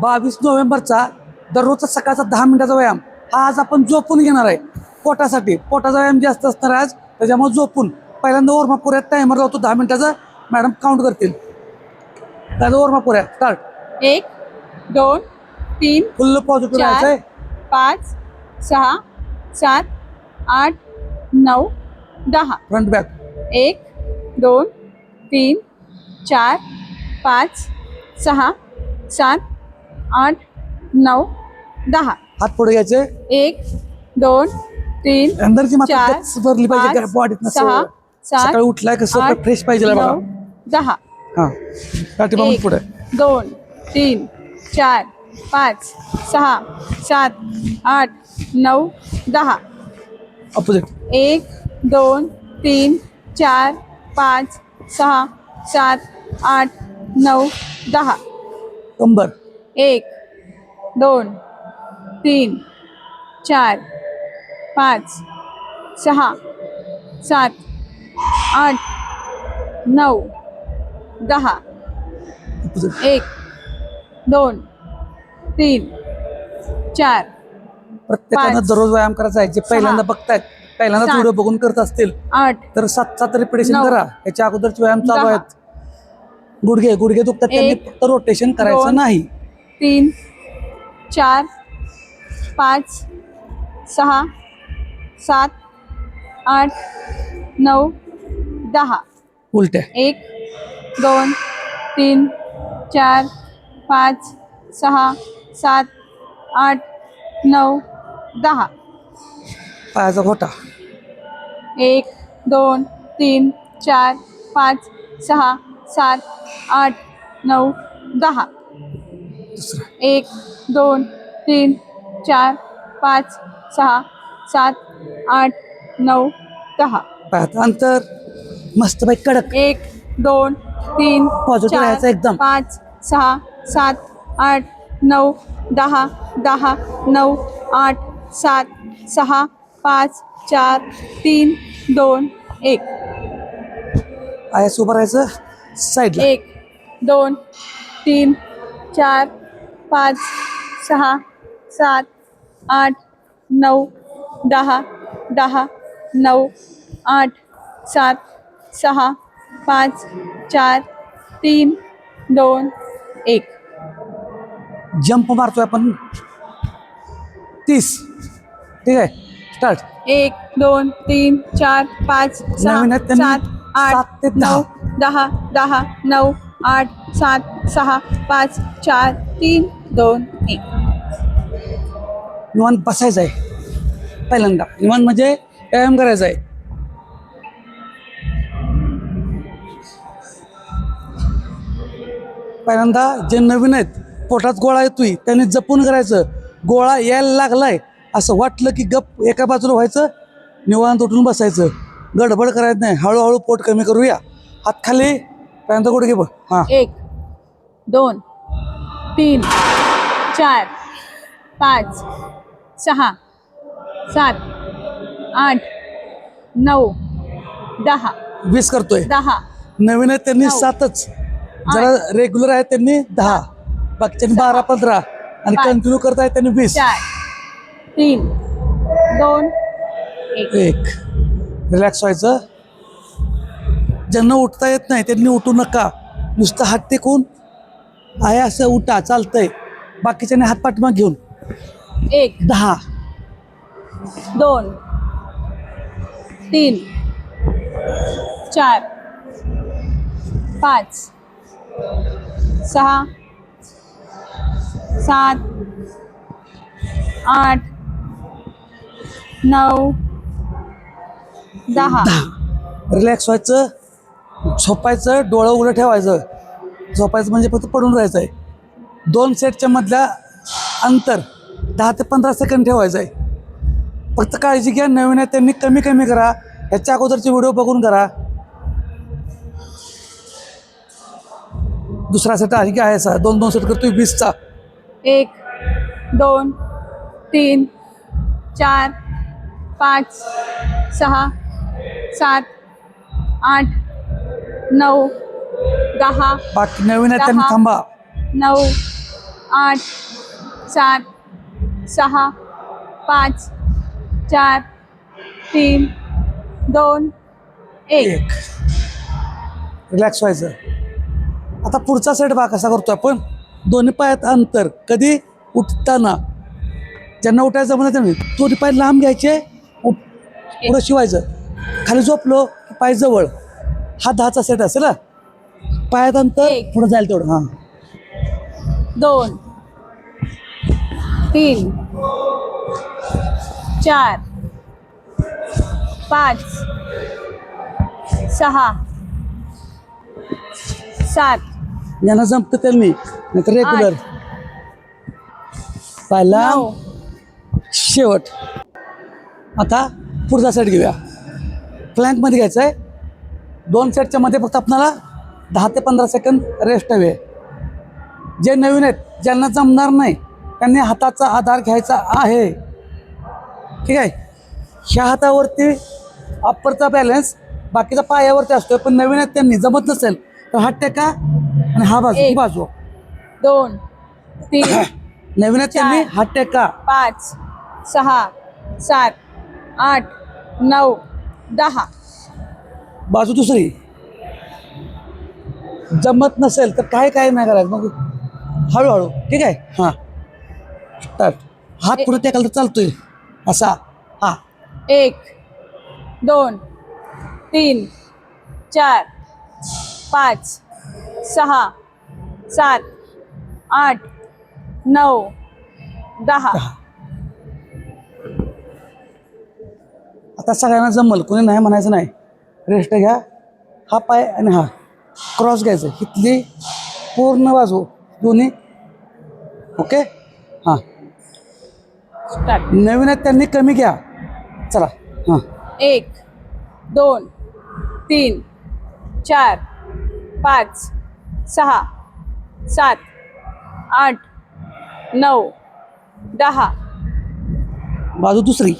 बावीस नोव्हेंबरचा दररोजचा सकाळचा दहा मिनिटाचा व्यायाम. हा आज आपण झोपून घेणार आहे. पोटासाठी. पोटाचा व्यायाम जास्त असणार आज. त्याच्यामुळे झोपून. पहिल्यांदा ओरमाप करूयात. टायमर लावतो दहा मिनिटाचा. मॅडम काउंट करतील. त्याचा ओरमाप करूया स्टार्ट एक दोन तीन फुल्ल पॉझिटिव्ह राहायचं आहे. पाच सहा सात आठ नऊ दहा. फ्रंट बॅक एक दोन तीन चार पाच सहा सात आठ नऊ दहा. हात पुढे घ्यायचे. एक दोन तीन अंदरची मात्र चार, भरली पाहिजे पाच, बॉडीत सहा, सात, सकाळी उठलाय कसं आठ, फ्रेश पाहिजे बघा नऊ दहा. हा. पाठी एक पुढे. दोन तीन चार पाच सहा सात आठ नऊ दहा. अपोजिट एक दोन तीन चार पाच सहा सात आठ नऊ दहा. कंबर. एक दोन तीन चार पाच सहा सात आठ नऊ दहा. एक दोन तीन चार प्रत्येकानं दररोज व्यायाम करायचा आहे. जे पहिल्यांदा बघतायत पहिल्यांदाच सात, व्हिडिओ बघून करत असतील आठ तर सात सात रिपिटेशन करा. याच्या अगोदरचे व्यायाम चालू आहेत. गुडघे गुडघे दुखतात त्यांनी फक्त रोटेशन करायचं नाही. तीन चार पाच सहा सात आठ नऊ दहा. उलट्या. एक दोन तीन चार पाच सहा सात आठ नऊ दहा. पायाचा घोटा. एक दोन तीन चार पाच सहा सात आठ नऊ दहा. दुसरा. एक दोन तीन चार पाच सहा सात आठ नऊ दहा. पायात अंतर. मस्त बाई कडक. एक दोन तीन Positive राहायचं एकदम. पाच सहा सात आठ नऊ दहा दहा नऊ आठ सात सहा पाच चार तीन दोन एक. आयास उभं राहायचं. साईडला एक दोन तीन चार पाच सहा सात आठ नऊ दहा दहा नऊ आठ सात सहा पाच चार तीन दोन एक. जंप मारतोय आपण. तीस. ठीक आहे. स्टार्ट. एक दोन तीन चार पाच सहा नवीन आहेत त्यांनी. सात सात आठ ते दहा. नऊ दहा दहा नऊ आठ सात सहा पाच चार तीन दोन एक निवांत बसायचं आहे पहिल्यांदा. निवांत म्हणजे व्यायाम करायचा आहे पहिल्यांदा जे नवीन आहेत पोटात गोळा येतोय त्यांनी जपून करायचं. गोळा यायला लागलाय. असं वाटलं की गप एका बाजूला व्हायचं निवांत उठून बसायचं. गडबड करायचं नाही. हळूहळू पोट कमी करूया. हात खाली. पहिल्यांदा गुडघे बघ. हां. एक दोन तीन. चार पाच सहा सात आठ नऊ दहा. वीस करतोय. दहा. नवीन आहेत त्यांनी. सातच. जरा रेग्युलर आहेत त्यांनी दहा. बाकीच्यांनी बारा पंधरा. आणि पाच. कंटिन्यू करतायत त्यांनी वीस. चार तीन दोन एक. एक. रिलॅक्स व्हायचं. ज्यांना उठता येत नाही त्यांनी उठू नका. नुसतं हात टेकून आहे असं उठा चालतंय. बाकीच्यांनी हात पाठीमाग घेऊन. एक दहा. दोन तीन चार पाच सहा सात आठ नऊ दहा. रिलॅक्स व्हायचं झोपायचं डोळं उघडं ठेवायचं. झोपायचं म्हणजे फक्त पडून राहायचं आहे दोन सेटच्या मधल्या अंतर दहा ते पंधरा सेकंड ठेवायचं आहे. फक्त काळजी घ्या नवीन आहे त्यांनी कमी कमी करा. ह्याच्या अगोदरचे व्हिडिओ बघून करा. दुसरा सेट आणखी आहे सा दोन दोन सेट करतोय वीसचा एक दोन तीन चार पाच सहा सात आठ नऊ दहा बाकी नवीन आहे त्यांनी. थांबा. नऊ आठ सात सहा पाच चार तीन दोन एक. रिलॅक्स व्हायचं. आता पुढचा सेट बा कसा करतो आपण. दोन्ही पायात अंतर. कधी उठताना ज्यांना उठायचं म्हणत नाही दोन्ही पाय लांब घ्यायचे उ- पुढं शिवायचं. खाली झोपलो पाय जवळ. हा दहाचा सेट असेल ना पायात अंतर. पुढं जाईल तेवढं. हां. दोन तीन चार पाच सहा सात. ज्यांना जमतं त्यांनी नाहीतर रेग्युलर पहिला नऊ. शेवट. आता पुढचा सेट घेऊया. फ्लँकमध्ये घ्यायचं आहे दोन सेटच्या मध्ये फक्त आपल्याला दहा ते पंधरा सेकंद रेस्ट हवे. जे नवीन आहेत ज्यांना जमणार नाही त्यांनी हाताचा आधार घ्यायचा आहे. ठीक आहे? ह्या हातावरती अप्परचा बॅलन्स बाकीचा पायावरती असतो पण नवीन आहेत त्यांनी. जमत नसेल तर हात टेका आणि हा बाजू ही एक. बाजू. दोन तीन नवीन आहेत त्यांनी चार. हात टेका. पाच सहा सात आठ नऊ दहा. बाजू दुसरी. जमत नसेल तर काय काय नाही करायचं? मग हळूहळू ठीक आहे? हां. स्टार्ट हात पुढे टेकाल तर चालतोय. असा हा. एक दोन तीन चार पाच सहा सात आठ नऊ दहा. आता सगळ्यांना जमल कोणी नाही म्हणायचं नाही. रेस्ट घ्या. हा पाय आणि हा. क्रॉस घ्यायचं. इथली पूर्ण बाजू. दोन्ही? ओके? हां. स्टार्ट नवीन आहेत त्यांनी कमी घ्या. चला. हां. एक दोन तीन चार पाच सहा सात आठ नऊ दहा. बाजू दुसरी.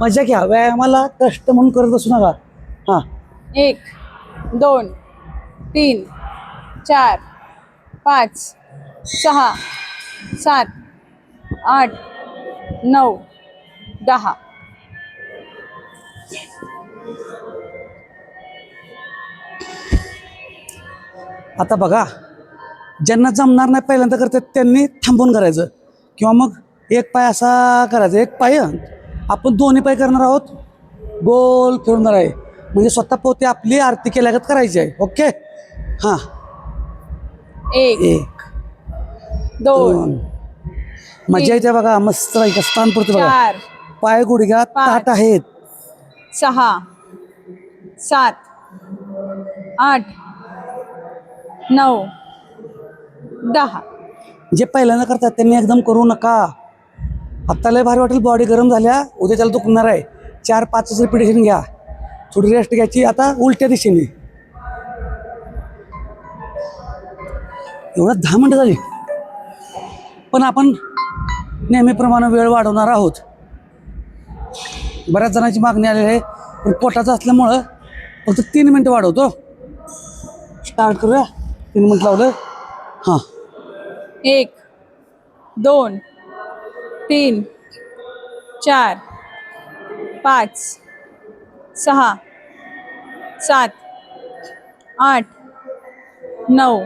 मजा घ्या. व्यायामाला कष्ट म्हणून करत बसू नका. हां. एक दोन तीन चार पाच सहा सात आठ नऊ दहा. आता बघा ज्यांना जमणार नाही पहिल्यांदा करतात त्यांनी थांबून करायचं. किंवा मग एक पाय असा करायचा एक पाय आपण दोन्ही पाय करणार आहोत. गोल फिरणार आहे. म्हणजे स्वतः पोते आपली आरती केल्यागत करायची आहे. ओके? हां. एक एक दोन मजा येते बघा मस्त स्थान पडते बघा. चार पाय गुडघ्यात पाच. ताट आहेत. सहा सात आठ नऊ दहा. जे पहिल्यांदा करतात त्यांनी एकदम करू नका. आत्ता लय भारी वाटेल बॉडी गरम झाल्या उद्या त्याला दुखणार आहे. चार पाच रिपिटेशन घ्या. थोडी रेस्ट घ्यायची आता उलट्या दिशेने. एवढं दहा मिनटं झाली. पण आपण नेहमीप्रमाणे वेळ वाढवणार आहोत. बऱ्याच जणांची मागणी आलेली आहे पण पोटाचं असल्यामुळं फक्त तीन मिनटं वाढवतो. स्टार्ट करूया. तीन मिनटं लावलं. हां. एक दोन तीन चार पाच सहा सात आठ नऊ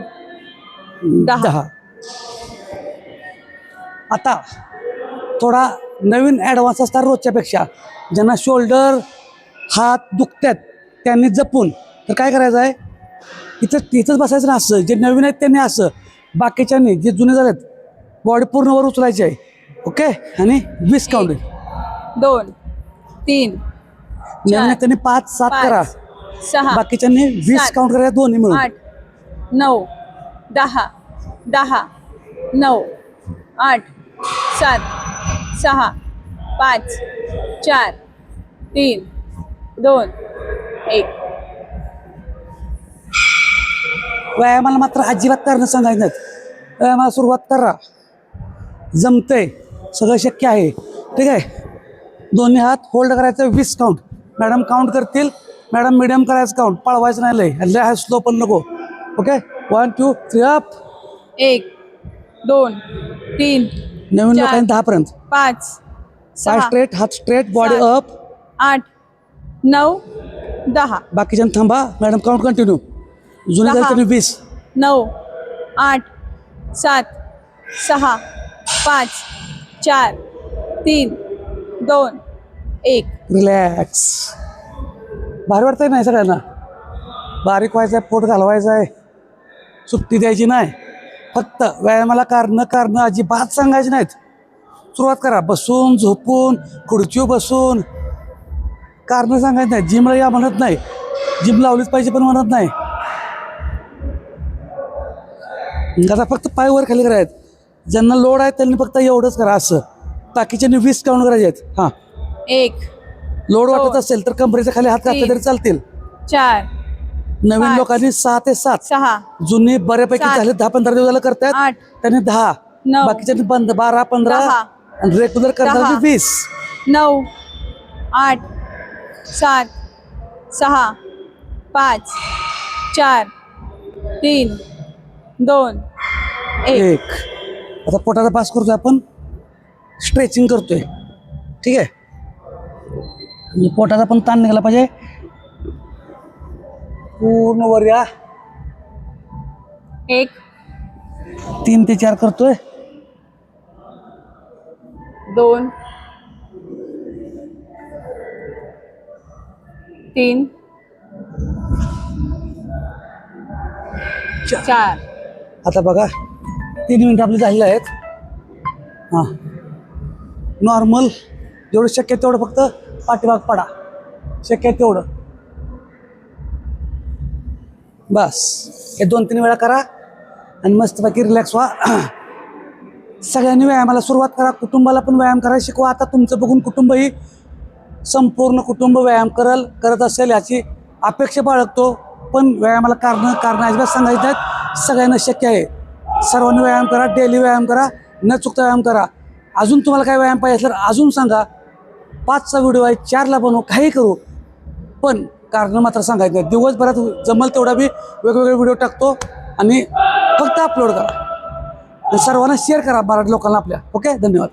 दहा. आता थोडा नवीन ॲडव्हान्स असतात रोजच्यापेक्षा. ज्यांना शोल्डर हात दुखतात त्यांनी जपून. तर काय करायचं आहे? इथं इथंच बसायचं ना असं. जे नवीन आहेत त्यांनी असं. बाकीच्यांनी जे जुने झालेत बॉडी पूर्ण वर उचलायची आहे. ओके? आणि वीस काउंट दोन तीन नवीन आहेत त्यांनी पाच सात करा. सहा बाकीच्यांनी वीस काउंट करा दोन्ही मिळून. आठ नऊ दहा दहा नऊ आठ सात सहा पाच चार तीन दोन एक. व्यायामाला मात्र अजिबात करणं सांगायचं व्यायामाला सुरुवात करा. जमतंय. सगळं शक्य आहे. ठीक आहे? दोन्ही हात होल्ड करायचं वीस काउंट मॅडम काउंट करतील. मॅडम मिडियम करायचं काउंट पळवायचं नाही लय. लय स्लो पण नको. Okay? One two three up एक दोन तीन नवीन चार. लोकांनी दहापर्यंत. पाच पाय सहा स्ट्रेट हात स्ट्रेट बॉडी सात. अप आठ नऊ दहा. बाकीच्या थांबा. मॅडम काउंट कंटिन्यू जुने दहा. झाले तरी वीस. नऊ आठ सात सहा पाच चार तीन दोन एक. रिलॅक्स भारी वाटतंय नाही सगळ्यांना? बारीक व्हायचं आहे पोट घालवायचं आहे सुट्टी द्यायची नाही. फक्त व्यायामाला कारणं कारणं अजिबात सांगायची नाहीत. सुरुवात करा. बसून झोपून खुर्चीवर बसून. कारणं सांगायची नाही. जिमला या म्हणत नाही. जिम लावलीच पाहिजे पण म्हणत नाही. आता फक्त पाय वर खाली करायचे. ज्यांना लोड आहे त्यांनी फक्त एवढंच करा असं. बाकीच्यांनी वीस काउंट करायचे आहेत. हां. एक. लोड वाटत असेल तर कमरेच्या खाली हात घातले तरी चालतील. चार. नवीन पाच, लोकांनी सहा ते सात सहा जुनी बऱ्यापैकी सात, झाले दहा पंधरा दिवस झालं करतायत. आठ त्यांनी दहा नऊ, बाकीच्यांनी बंद बारा पंधरा दहा, आणि रेग्युलर करताना दहा, वीस. नऊ आठ सात सहा पाच चार तीन दोन एक. एक. आता पोटाचा पास करतोय आपण. स्ट्रेचिंग करतोय. ठीक आहे? म्हणजे पोटाचा पण ताण निघाला पाहिजे. पूर्ण वर या. एक. तीन ते चार करतोय. दोन. तीन. चार. आता बघा तीन मिनिटं आपली झालेली आहेत. हां. नॉर्मल जेवढं शक्य तेवढं फक्त पाठीमाग पडा. शक्य तेवढं. बस. हे दोन तीन वेळा करा आणि मस्तपैकी रिलॅक्स व्हा. सगळ्यांनी व्यायामाला सुरुवात करा. कुटुंबाला पण व्यायाम करायला शिकवा. आता तुमचं बघून कुटुंबही संपूर्ण कुटुंब व्यायाम करल करत असेल याची अपेक्षा बाळगतो. पण व्यायामाला कारणं कारणं अजिबात सांगायची नाहीत सगळ्यांना शक्य आहे. सर्वांनी व्यायाम करा. डेली व्यायाम करा. न चुकता व्यायाम करा. अजून तुम्हाला काय व्यायाम पाहिजे असल्यावर तर अजून सांगा. पाचचा व्हिडिओ आहे. चारला बनवू. काही करू. पण कारणं मात्र सांगायचं नाही. दिवसभरात जमल तेवढा मी वेगवेगळे व्हिडिओ टाकतो आणि फक्त अपलोड करा. सर्वांना शेअर करा मराठी लोकांना आपल्या. ओके धन्यवाद.